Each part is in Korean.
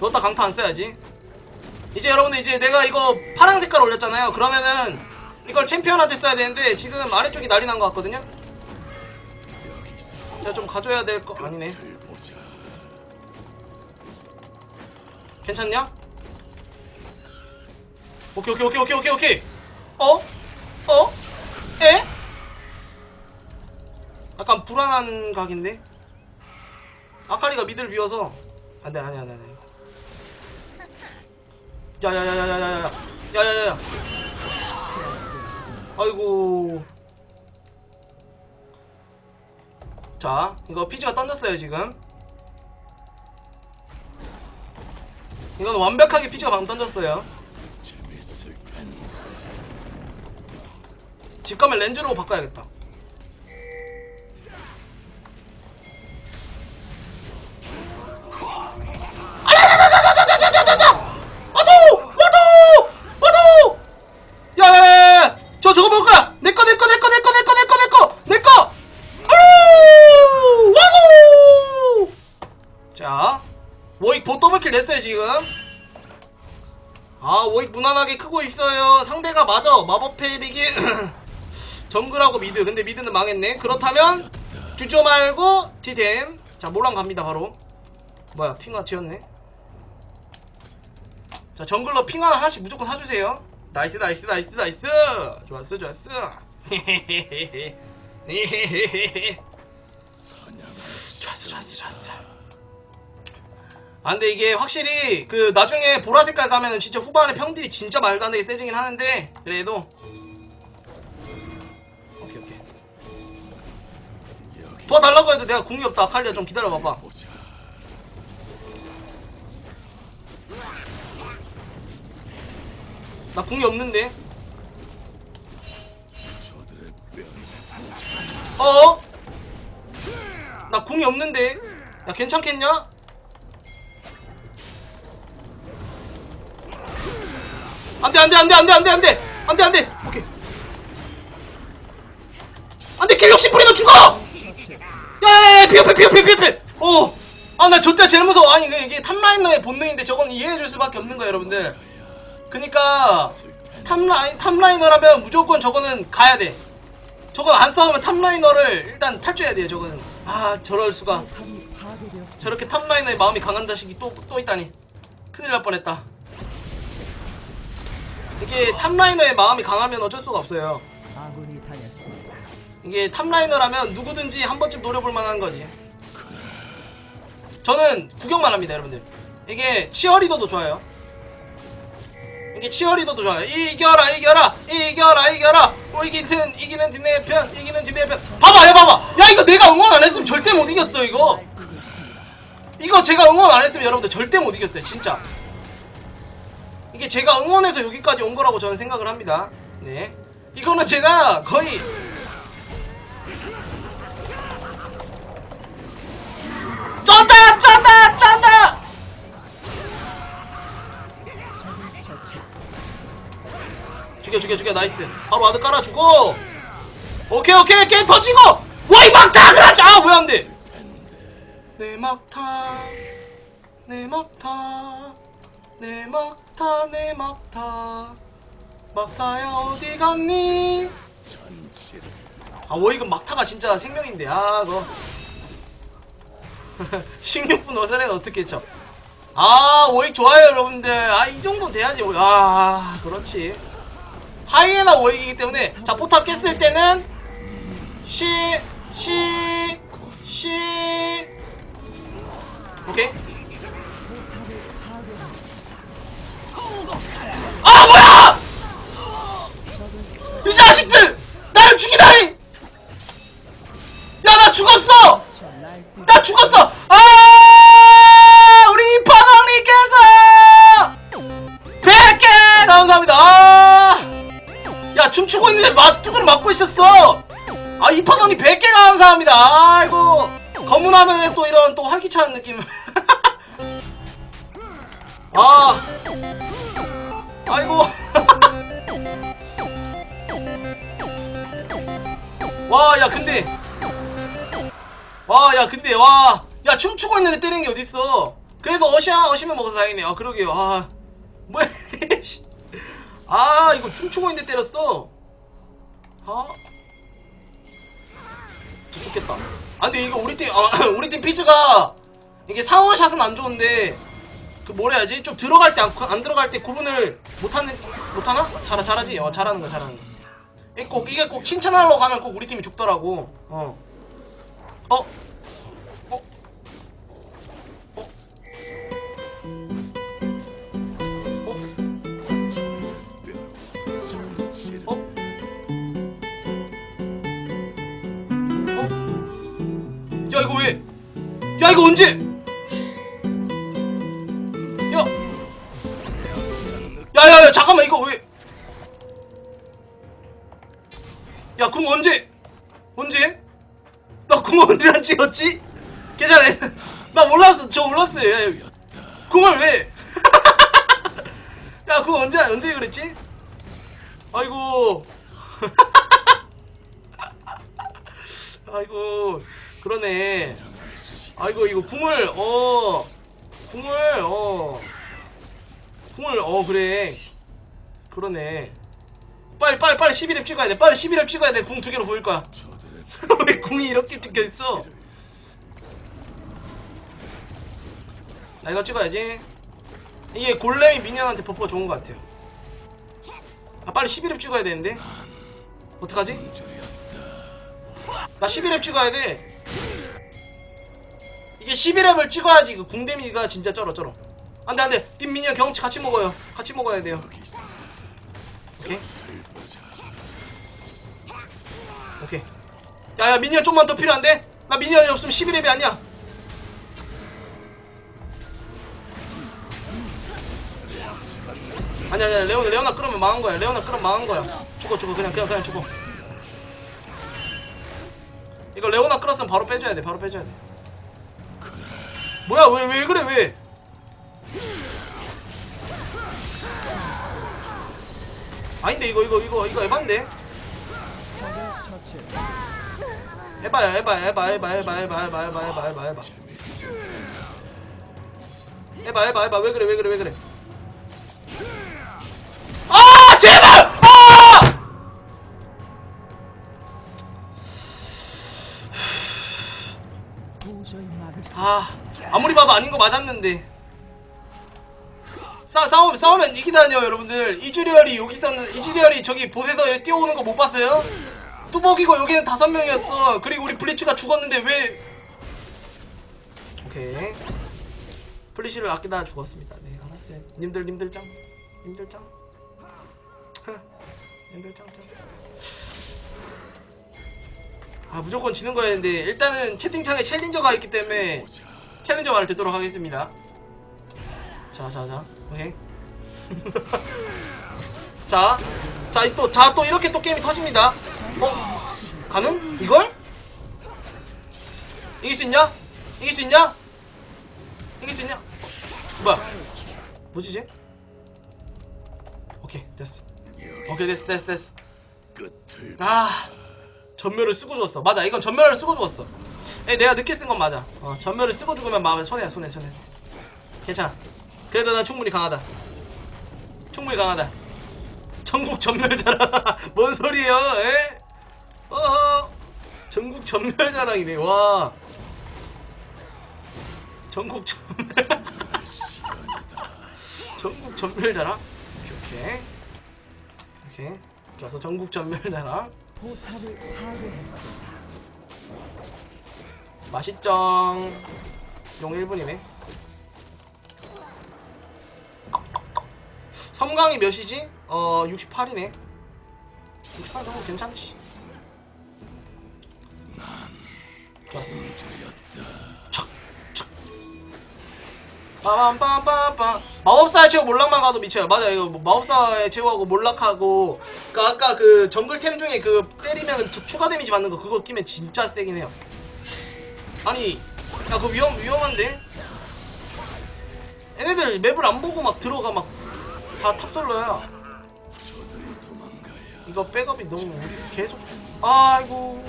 넣었다 강타 안 써야지. 이제 여러분들 이제 내가 이거 파란 색깔 올렸잖아요. 그러면은 이걸 챔피언한테 써야 되는데 지금 아래쪽이 난리 난 것 같거든요. 제가 좀 가져야 될 거 아니네. 괜찮냐? 오케이 오케이 오케이 오케이 오케이 오케이. 어? 어? 에? 약간 불안한 각인데. 아카리가 미드를 비워서 안돼 안돼 안돼 안돼. 야야야야야야야 야야야야 아이고. 자 이거 피지가 던졌어요 지금. 이건 완벽하게 피지가 방금 던졌어요. 집 가면 렌즈로 바꿔야겠다 지금? 아 워익 무난하게 크고 있어요. 상대가 맞아. 마법 페이릭이 정글하고 미드. 근데 미드는 망했네. 그렇다면 주조 말고 디템 자 몰랑 갑니다 바로. 뭐야 핑화 지었네. 자 정글러 핑 하나 하나씩 무조건 사주세요. 나이스 나이스 나이스 나이스. 좋았어 좋았어. 좋았어 좋았어 좋았어 아 근데 이게 확실히 그 나중에 보라 색깔 가면은 진짜 후반에 평들이 진짜 말도 안 되게 세지긴 하는데 그래도. 오케이 오케이. 도와달라고 해도 내가 궁이 없다. 칼리야 좀 기다려봐봐. 나 궁이 없는데? 어? 나 궁이 없는데? 야 괜찮겠냐? 안돼 안돼 안돼 안돼 안돼 안돼. 안돼 안돼. 오케이. 안돼 킬 욕심 부리면 죽어! 야야야 피업해 피업해 피업해 어아나 저때 제일 무서워 아니 그 이게 탑라이너의 본능인데 저건 이해해줄 수밖에 없는 거야 여러분들. 그니까 탑라인 탑라이너라면 무조건 저거는 가야 돼. 저건 안 싸우면 탑라이너를 일단 탈주해야 돼요 저거는. 아 저럴 수가. 저렇게 탑라이너의 마음이 강한 자식이 또 또 있다니. 큰일 날 뻔했다 이게 탑라이너의 마음이 강하면 어쩔 수가 없어요 아군이 당했습니다. 이게 탑라이너라면 누구든지 한 번쯤 노려볼 만한 거지. 저는 구경만 합니다, 여러분들. 이게 치어리더도 좋아요. 이게 치어리더도 좋아요. 이겨라, 이겨라, 이겨라, 이겨라. 뭐 이기는 이기는 뒤내 편, 이기는 뒤내 편. 봐봐, 야 봐봐. 야 이거 내가 응원 안 했으면 절대 못 이겼어 이거. 이거 제가 응원 안 했으면 여러분들 절대 못 이겼어요, 진짜. 이게 제가 응원해서 여기까지 온 거라고 저는 생각을 합니다. 네. 이거는 제가 거의 쩐다! 쩐다! 쩐다! 죽여 죽여 죽여. 나이스. 바로 와드 깔아주고. 오케이 오케이. 게임 터지고! 와이 막타 그렇지 아왜 안돼 내 막타. 내 막타 내 막타 내 막타 막타야 어디 갔니 아 워이금 막타가 진짜 생명인데 아 그거 16분 어사레는 어떻게 쳐? 아, 오익 좋아요, 여러분들. 아, 이 정도 돼야지. 아, 그렇지. 하이에나 오익이기 때문에, 자, 포탑 깼을 때는, 쉬, 쉬, 쉬. 오케이. 아, 뭐야! 이 자식들! 나를 죽이다니! 야, 나 죽었어! 나 죽었어! 아! 우리 파동님께서 100개 감사합니다. 아! 야, 춤추고 있는데 맞 두드려 맞고 있었어. 아, 이파동님 100개 감사합니다. 아이고. 검문하면 또 이런 또 활기찬 느낌. 아. 아이고. 와, 야, 근데 와, 야, 근데, 와. 야, 춤추고 있는데 때리는 게 어딨어. 그래도 어시야 어시면 먹어서 다행이네요 아 그러게요 아 뭐야 씨. 아 이거 춤추고 있는데 때렸어 아저 죽겠다 아 근데 이거 우리 팀 아, 우리 팀 피즈가 이게 상어샷은 안 좋은데 그 뭐라 해야지 좀 들어갈 때 안 안 들어갈 때 구분을 못하는 못하나 잘 잘하지 어 잘하는 거 잘하는 거 이게 꼭 이게 꼭 칭찬하러 가면 꼭 우리 팀이 죽더라고 어 어? 어? 어? 어? 야 이거 왜? 야 이거 언제? 잠깐만 이거 왜? 야궁 언제? 언제? 나궁 언제 안 찍었지? 괜찮아 나 몰랐어 저 몰랐어 야, 야. 궁을 왜? 야궁 언제 언제 그랬지? 아이고 아이고 그러네 아이고 이거 궁을 어 궁을 어 궁을 어 그래 그러네. 빨리 빨리 빨리 11렙 찍어야 돼. 빨리 11렙 찍어야 돼. 궁 두 개로 보일 거야. 왜 궁이 이렇게 찍혀 있어. 나 이거 찍어야지. 이게 골렘이 미니언한테 버프가 좋은 것 같아요. 아 빨리 11렙 찍어야 되는데. 어떡하지? 나 11렙 찍어야 돼. 이게 11렙을 찍어야지 그 궁데미가 진짜 쩔어 쩔어. 안돼 안돼. 님 미니언 경험치 같이 먹어요. 같이 먹어야 돼요 오케이. 오케이. 야야 미니언 좀만 더 필요한데? 나 미니언이 없으면 11렙이 아니야. 아니야 아니야. 레오나 레오나 끌으면 망한 거야. 레오나 끌으면 망한 거야. 죽어 죽어. 그냥 그냥 그냥 죽어. 이거 레오나 끌었으면 바로 빼줘야 돼. 바로 빼줘야 돼. 뭐야 왜 왜 그래 왜 아닌데 이거 이거 이거 이거 에반데. 해봐요 해봐 해봐 해봐 해봐 해봐 해봐 해봐 해봐 해봐 해봐 해봐 해봐 해봐 왜 그래 왜 그래 왜 그래? 아 제발! 아! 아, 아무리 봐도 아닌 거 맞았는데. 싸, 싸우면, 싸우면 이기다뇨, 여러분들. 이즈리얼이 여기 있었는, 이즈리얼이 저기 보세서 뛰어오는 거 못 봤어요? 뚜벅이고 여기는 다섯 명이었어. 그리고 우리 블리츠가 죽었는데 왜. 오케이. 플리시를 아끼다가 죽었습니다. 네, 알았어요. 님들, 님들 짱. 님들 짱. 님들 짱, 짱. 아, 무조건 지는 거였는데, 일단은 채팅창에 챌린저가 있기 때문에, 챌린저 말을 듣도록 하겠습니다. 자, 자, 자. 오케이. 자. 자, 이 또, 자, 또 이렇게 또 게임이 터집니다. 어? 가능? 이걸? 이길 수 있냐? 이길 수 있냐? 이길 수 있냐? 뭐야? 뭐지, 쟤? 오케이, 됐어. 오케이, 됐어, 됐어, 됐어. 아. 전멸을 쓰고 죽었어. 맞아, 이건 전멸을 쓰고 죽었어. 에, 내가 늦게 쓴 건 맞아. 어, 전멸을 쓰고 죽으면 마음에 손해야, 손해, 손해. 괜찮아. 그래도 난 충분히 강하다. 충분히 강하다. 전국 전멸자랑. 뭔 소리예요, 에? 어허. 전국 전멸자랑이네, 와. 전국 전멸. 전국 전멸자랑? 오케이, 오케이. 오케이. 좋았어, 전국 전멸자랑. 포탑을 파괴했습니다. 맛있쩡 용 1분이네 섬광이 몇이지? 어 68이네. 68 정도 괜찮지? 좋았어 척, 척. 빠밤빰빰빰 마법사의 최후 몰락만 가도 미쳐요. 맞아 이거 뭐 마법사의 최후하고 몰락하고 그 아까 그 정글템 중에 그 때리면 추가 데미지 받는 거 그거 끼면 진짜 세긴 해요. 아니 야 그거 위험 위험한데 얘네들 맵을 안 보고 막 들어가 막 다 탑솔러야. 이거 백업이 너무 우리 계속 아이고.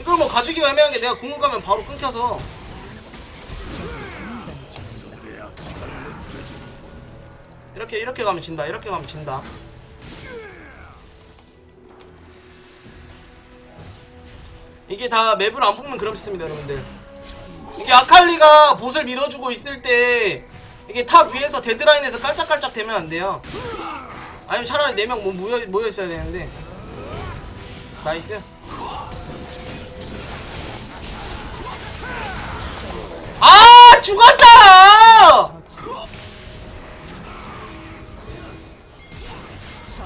이걸 뭐 가지기가 애매한 게 내가 궁을 가면 바로 끊겨서. 이렇게 이렇게 가면 진다 이렇게 가면 진다. 이게 다 맵을 안 뽑는 그런 시스템입니다 여러분들 이게 아칼리가 보스를 밀어주고 있을 때 이게 탑 위에서 데드라인에서 깔짝깔짝 되면 안 돼요. 아니면 차라리 4명 뭐 모여, 모여 있어야 되는데. 나이스. 아 죽었잖아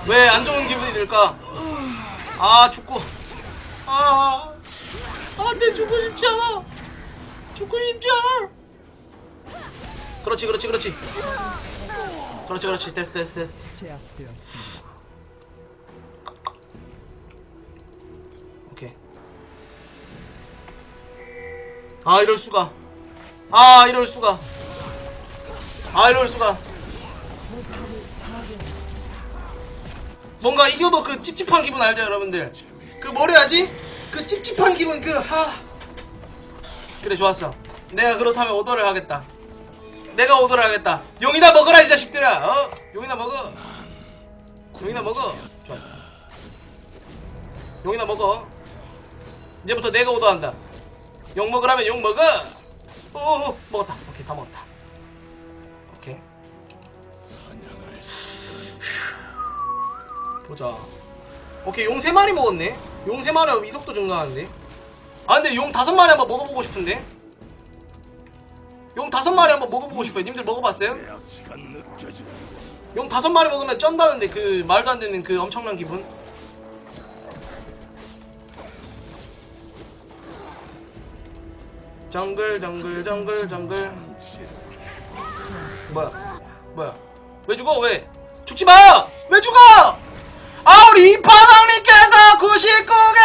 왜안 좋은 기분이 들까? 아 죽고. 아 안돼 죽고 싶지 않아 죽고 않아 그렇지 그렇지 그렇지 그렇지 그렇지 됐어 됐어 됐어 제압되었습니다. 오케이. 아 이럴 수가. 아 이럴 수가. 아 이럴 수가. 뭔가 이겨도 그 찝찝한 기분 알죠 여러분들? 그 뭐래야지? 그 찝찝한 기분 그 하. 그래 좋았어. 내가 그렇다면 오더를 하겠다. 내가 오더를 하겠다. 용이나 먹어라 이 자식들아. 어? 용이나 먹어. 용이나 먹어. 좋았어. 용이나 먹어. 이제부터 내가 오더한다. 욕 먹으라면 욕 먹어. 오, 먹었다. 오케이, 다 먹었다. 오케이. 보자. 오케이, 용세 마리 먹었네. 용세 마리 하면 이속도 증가하는데. 아, 근데 용 다섯 마리 한번 먹어보고 싶은데. 용 다섯 마리 한번 먹어보고 싶어요. 님들 먹어봤어요? 용 다섯 마리 먹으면 쩐다는데 그 말도 안 되는 그 엄청난 기분. 정글 정글 정글 정글 뭐야 뭐야 왜 죽어 왜 죽지 마 왜 죽어 아 우리 이파랑님께서 99개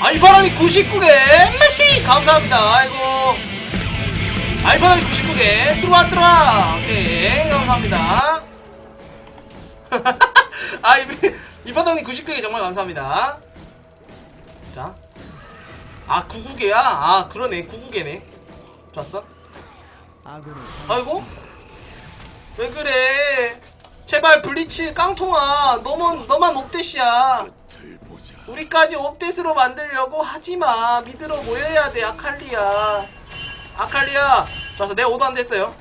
아 이파랑님 99개 메시 감사합니다 아이고 아 이파랑님 99개 들어와 들어와 오케이 감사합니다 아 이, 이파랑님 99개 정말 감사합니다 자. 아, 99개야? 아, 그러네. 99개네. 좋았어. 아이고? 왜 그래? 제발 블리츠 깡통아. 너만, 너만 옵데시야. 우리까지 옵데스로 만들려고 하지마. 미드로 모여야 돼, 아칼리야. 아칼리야. 좋았어. 내가 오도 안 됐어요.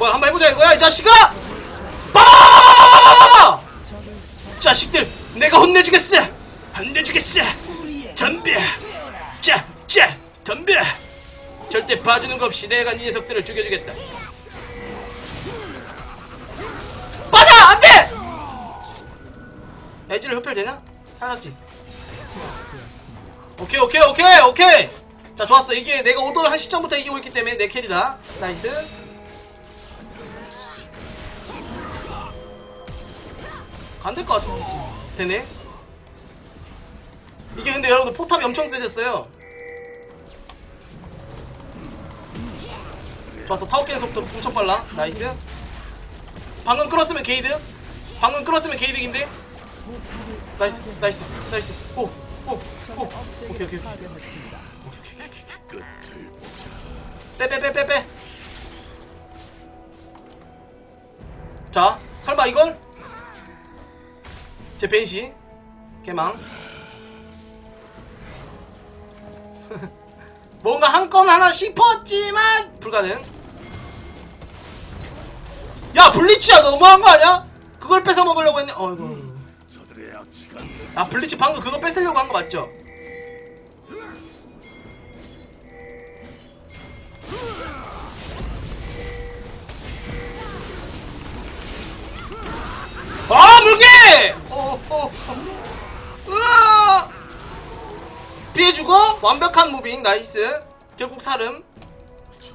뭐야 한번 해보자 이거야 이 자식아! 빠바바바바바바바바! 자식들 내가 혼내주겠어! 혼내주겠어! 덤벼! 자! 자! 덤벼! 절대 봐주는 거 없이 내가 이 녀석들을 죽여주겠다 빠져! 안돼! 에지를 흡혈 되냐? 살았지 오케이 오케이 오케이 오케이 자 좋았어 이게 내가 오더를 한 시점부터 이기고 있기 때문에 내 캐리다 나이스 안 될 것 같은데 되네. 이게 근데 여러분들 포탑이 엄청 세졌어요. 좋았어. 타워 깨는 속도 엄청 빨라. 나이스. 방금 끌었으면 게이드. 방금 끌었으면 게이드인데. 나이스 나이스 나이스. 오오오. 오케이 오케이 오케이. 빼빼빼빼빼. 자 설마 이걸 제 벤시. 개망. 뭔가 한 건 하나 싶었지만 불가능. 야 블리츠야 너무한 거 아니야? 그걸 뺏어 먹으려고 했네. 어이구. 아 블리츠 방금 그거 뺏으려고 한 거 맞죠? 어. 으아! 피해주고 완벽한 무빙 나이스. 결국 살음.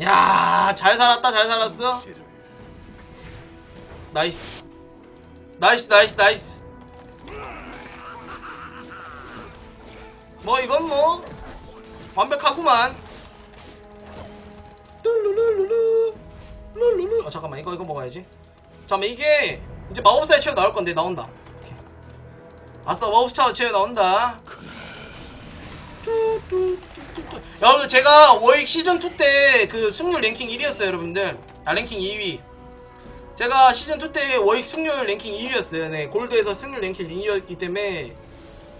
야잘 살았다 잘 살았어. 나이스. 나이스 나이스 나이스. 뭐 이건 뭐 완벽하구만. 룰루루루루. 룰루루. 아 잠깐만 이거 이거 먹어야지. 잠깐만 이게 이제 마법사의 체어 나올 건데 나온다. 아싸 마법사 체어 나온다. 뚜뚜뚜뚜뚜. 여러분 제가 워익 시즌2 때 그 승률 랭킹 1위였어요 여러분들. 아 랭킹 2위. 제가 시즌2 때 워익 승률 랭킹 2위였어요. 네 골드에서 승률 랭킹 2위였기 때문에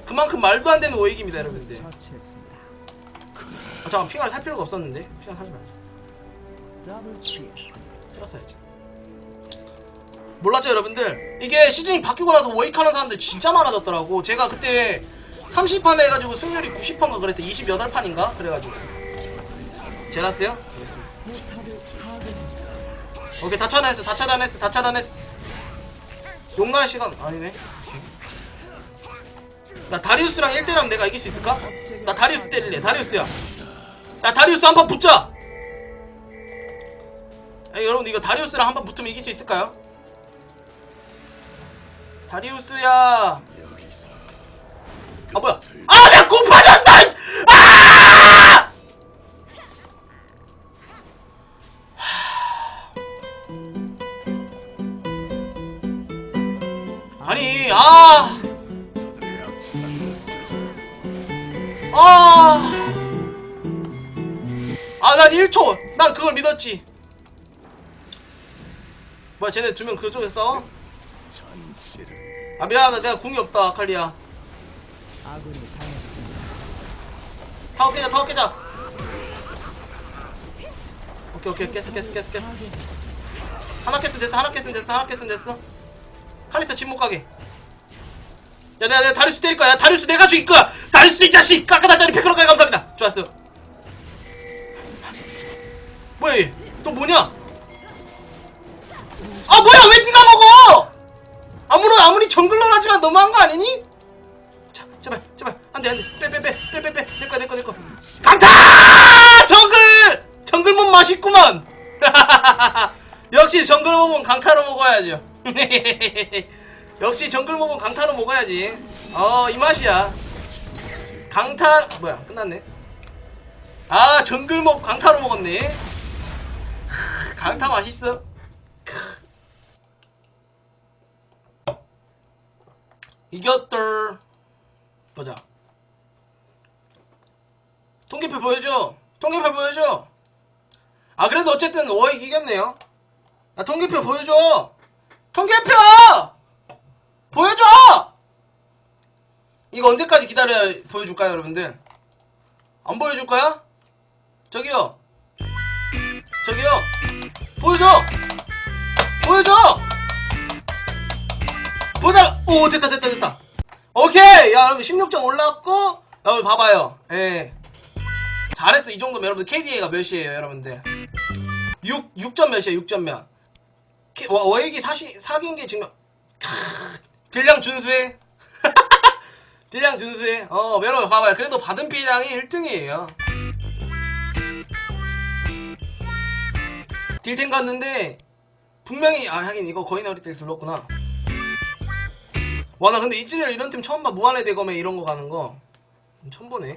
그만큼 말도 안 되는 워익입니다 여러분들. 아, 잠깐 핑을 살 필요가 없었는데? 핑을 사지 말자. 틀었어야지 몰랐죠 여러분들 이게 시즌이 바뀌고 나서 워익 하는 사람들 진짜 많아졌더라고 제가 그때 30판 해가지고 승률이 90판가 그랬어요 28판인가 그래가지고 제라스요? 알겠습니다. 오케이 다 차단했어 다 차단했어 다 차단했어 용날 시간 아니네. 나 다리우스랑 1대랑 내가 이길 수 있을까? 나 다리우스 때릴래 다리우스야 야 다리우스 한 판 붙자 야, 여러분 이거 다리우스랑 한 판 붙으면 이길 수 있을까요? 다리우스야 아 뭐야 아 내가 공 빠졌어 아 아니 아 아. 아, 난 1초. 난 그걸 믿었지. 뭐야, 쟤네 두 명 그쪽에서 싸워? 아, 미안하다. 내가 궁이 없다, 칼리야. 타워 깨자, 타워 깨자. 오케이, 오케이. 깼어, 깼어, 깼어, 깼어. 하나 깼으면 됐어, 하나 깼으면 됐어, 하나 깼으면 됐어. 칼리스타 침못 가게. 야, 내가, 내가 다리수 때릴 거야. 야, 다리수 내가 죽일 거야. 다리수 이 자식! 깎아다짜리 100%까지 감사합니다. 좋았어. 뭐야, 얘? 또 뭐냐? 아, 뭐야! 정글러라지만 너무한 거 아니니? 자, 제발, 제발. 안 돼, 안 돼. 빼, 빼, 빼. 빼, 빼, 빼. 내 거야, 내 거, 내 거. 강타! 정글! 정글몬 맛있구만! 역시 정글몹은 강타로 먹어야죠. 역시 정글몹은 강타로 먹어야지. 어, 이 맛이야. 강타, 뭐야, 끝났네. 아, 정글몹 강타로 먹었네. 크, 강타 맛있어. 이겼돌. 보자. 통계표 보여줘. 통계표 보여줘. 아, 그래도 어쨌든 워익 이겼네요. 야, 통계표 보여줘! 통계표! 보여줘! 이거 언제까지 기다려야 보여줄까요, 여러분들? 안 보여줄 거야? 저기요. 저기요. 보여줘! 보여줘! 보여달라! 오, 됐다, 됐다, 됐다. 오케이! 야, 여러분 16점 올라왔고, 여러분 봐봐요. 예. 잘했어. 이 정도면 여러분들 KDA가 몇이에요, 여러분들? 6, 6점 몇이야, 6점 몇. 키- 워- 워익이 사시, 사귄 게 지금, 크, 딜량 준수해. 딜량 준수해. 어, 여러분 봐봐요. 그래도 받은 필량이 1등이에요. 딜템 갔는데, 분명히, 아, 하긴 이거 거의 나올 때 눌렀구나. 와, 나 근데 이즈리얼 이런 팀 처음 봐. 무한의 대검에 이런 거 가는 거. 처음 보네.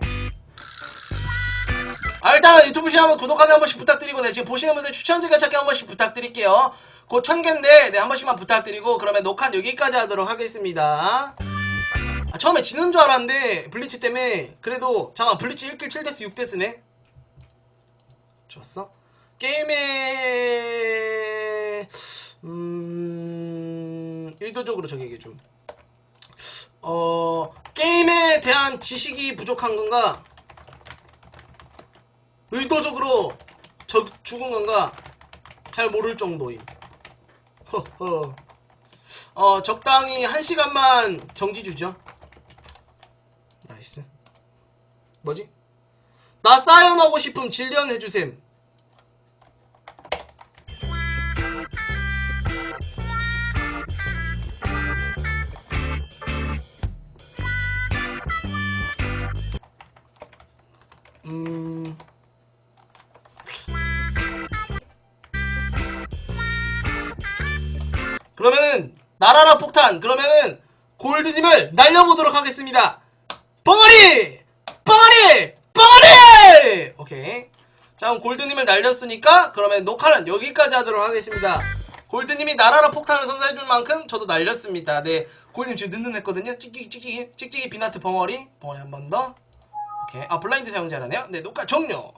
아, 일단은 유튜브 시청하면 구독하기 한 번씩 부탁드리고, 네, 지금 보시는 분들 추천 즐겨 찾기 한 번씩 부탁드릴게요. 곧 천개인데, 네, 한 번씩만 부탁드리고, 그러면 녹화 여기까지 하도록 하겠습니다. 아, 처음에 지는 줄 알았는데, 블리치 때문에, 그래도, 잠깐, 블리치 1킬 7데스 6데스네? 좋았어? 게임에, 음, 저기 얘기해 좀. 어, 게임에 대한 지식이 부족한 건가? 의도적으로 저, 죽은 건가? 잘 모를 정도임. 어, 적당히 한 시간만 정지 주죠. 나이스. 뭐지? 나 사연하고 싶음 질련 해주셈. 폭탄. 그러면은 골드님을 날려보도록 하겠습니다. 벙어리! 벙어리! 벙어리! 오케이. 자 그럼 골드님을 날렸으니까 그러면 녹화는 여기까지 하도록 하겠습니다. 골드님이 나라라 폭탄을 선사해줄 만큼 저도 날렸습니다. 네. 골드님 지금 든든했거든요. 찍찍이 비나트 벙어리. 벙어리 한 번더. 오케이. 아 블라인드 사용자라네요? 네 녹화 종료